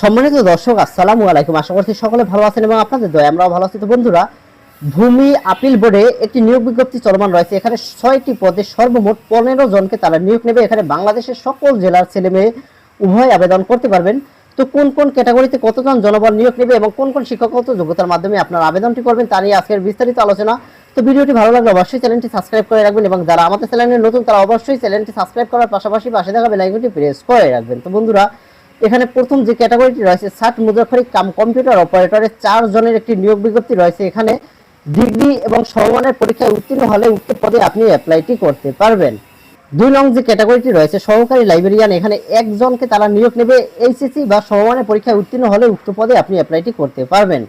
সম্মানিত দর্শক, আসসালামু আলাইকুম। আশা করছি সকলে ভালো আছেন এবং আপনাদের দয়া আমরাও ভালো আছি। তো বন্ধুরা, ভূমি আপিল বোর্ডে একটি নিয়োগ বিজ্ঞপ্তি চলমান রয়েছে। এখানে ছয়টি পদে সর্বমোট পনেরো জনকে তারা নিয়োগ নেবে। এখানে বাংলাদেশের সকল জেলার ছেলে মেয়ে উভয় আবেদন করতে পারবেন। তো কোন কোন ক্যাটাগরিতে কতজন জনবল নিয়োগ নেবে এবং কোন কোন শিক্ষাগত যোগ্যতার মাধ্যমে আপনার আবেদনটি করবেন, তা নিয়ে আজকের বিস্তারিত আলোচনা। তো ভিডিওটি ভালো লাগলে অবশ্যই চ্যানেলটি সাবস্ক্রাইব করে রাখবেন এবং যারা আমাদের চ্যানেলে নতুন, তারা অবশ্যই চ্যানেলটি সাবস্ক্রাইব করার পাশাপাশি পাশে থাকা বেলাইকনটি প্রেস করে রাখবেন। তো বন্ধুরা এখানে প্রথম যে ক্যাটাগরিটি রয়েছে ষাট মুদ্রাক্ষরিক কাম কম্পিউটার অপারেটরের চার জনের একটি নিয়োগ বিজ্ঞপ্তি রয়েছে। এখানে ডিগ্রি এবং সমমানের পরীক্ষায় উত্তীর্ণ হলে উক্ত পদে আপনি অ্যাপ্লাইটি করতে পারবেন। দুই নং যে ক্যাটাগরিটি রয়েছে, সহকারী লাইব্রেরিয়ান এখানে একজনকে তারা নিয়োগ নেবে এইচএসসি বা সমমানের পরীক্ষায় উত্তীর্ণ হলে উক্ত পদে আপনি অ্যাপ্লাইটি করতে পারবেন।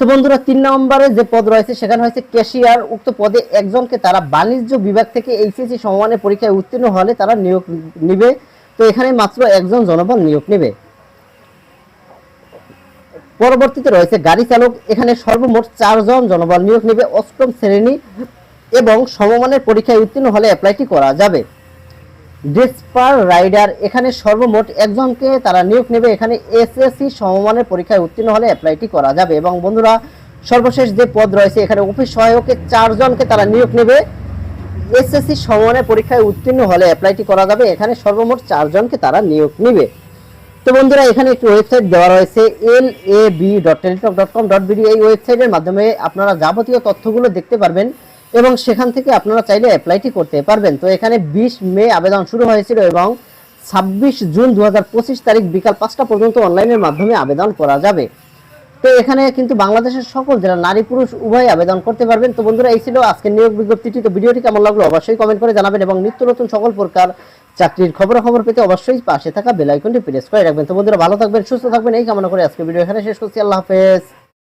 তো বন্ধুরা, তিন নম্বরে যে পদ রয়েছে, সেখানে হয়েছে ক্যাশিয়ার উক্ত পদে একজনকে তারা বাণিজ্য বিভাগ থেকে এইচএসসি সমমানের পরীক্ষায় উত্তীর্ণ হলে তারা নিয়োগ নিবে। তো এখানে মাত্র একজন জনবল নিয়োগ নেবে। পরবর্তীতে রয়েছে গাড়ি চালক, এখানে সর্বমোট চারজন জনবল নিয়োগ নেবে, অষ্টম শ্রেণি এবং সমমানের পরীক্ষায় উত্তীর্ণ হলে অ্যাপ্লাইটি করা যাবে। ডেসপার রাইডার এখানে সর্বমোট একজনকে তারা নিয়োগ নেবে, এখানে এসএসসি সমমানের পরীক্ষায় উত্তীর্ণ হলে অ্যাপ্লাইটি করা যাবে। এবং বন্ধুরা, সর্বশেষ যে পদ রয়েছে, এখানে অফিস সহায়কে চারজনকে তারা নিয়োগ নেবে। এসএসসি সমমানের পরীক্ষায় উত্তীর্ণ হলে অ্যাপ্লাইটি করা যাবে। এখানে সর্বমোট চারজনকে তারা নিয়োগ নেবে। তো বন্ধুরা, এখানে একটি ওয়েবসাইট দেওয়া রয়েছে L A B dot Teletalk dot com dot BD এই ওয়েবসাইটের মাধ্যমে আপনারা যাবতীয় তথ্যগুলো দেখতে পারবেন এবং সেখান থেকে আপনারা চাইলে অ্যাপ্লাইটি করতে পারবেন। তো এখানে বিশ মে আবেদন শুরু হয়েছিল এবং ছাব্বিশ জুন দু হাজার পঁচিশ তারিখ বিকাল পাঁচটা পর্যন্ত অনলাইনের মাধ্যমে আবেদন করা যাবে। তো এখানে কিন্তু বাংলাদেশের সকল যারা নারী, পুরুষ, উভয় আবেদন করতে পারবেন। তো বন্ধুরা, এই ছিল আজকের নিয়োগ বিজ্ঞপ্তিটি। তো ভিডিওটি কেমন লাগল অবশ্যই কমেন্ট করে জানাবেন এবং নিত্য নতুন সকল প্রকার চাকরির খবর খবরাখবর পেতে অবশ্যই পাশে থাকা বেল আইকনটি প্রেস করে রাখবেন। তো বন্ধুরা, ভালো থাকবেন, সুস্থ থাকবেন। এই কামনা করে আজকে ভিডিও এখানে শেষ করছি। আল্লাহ হাফেজ।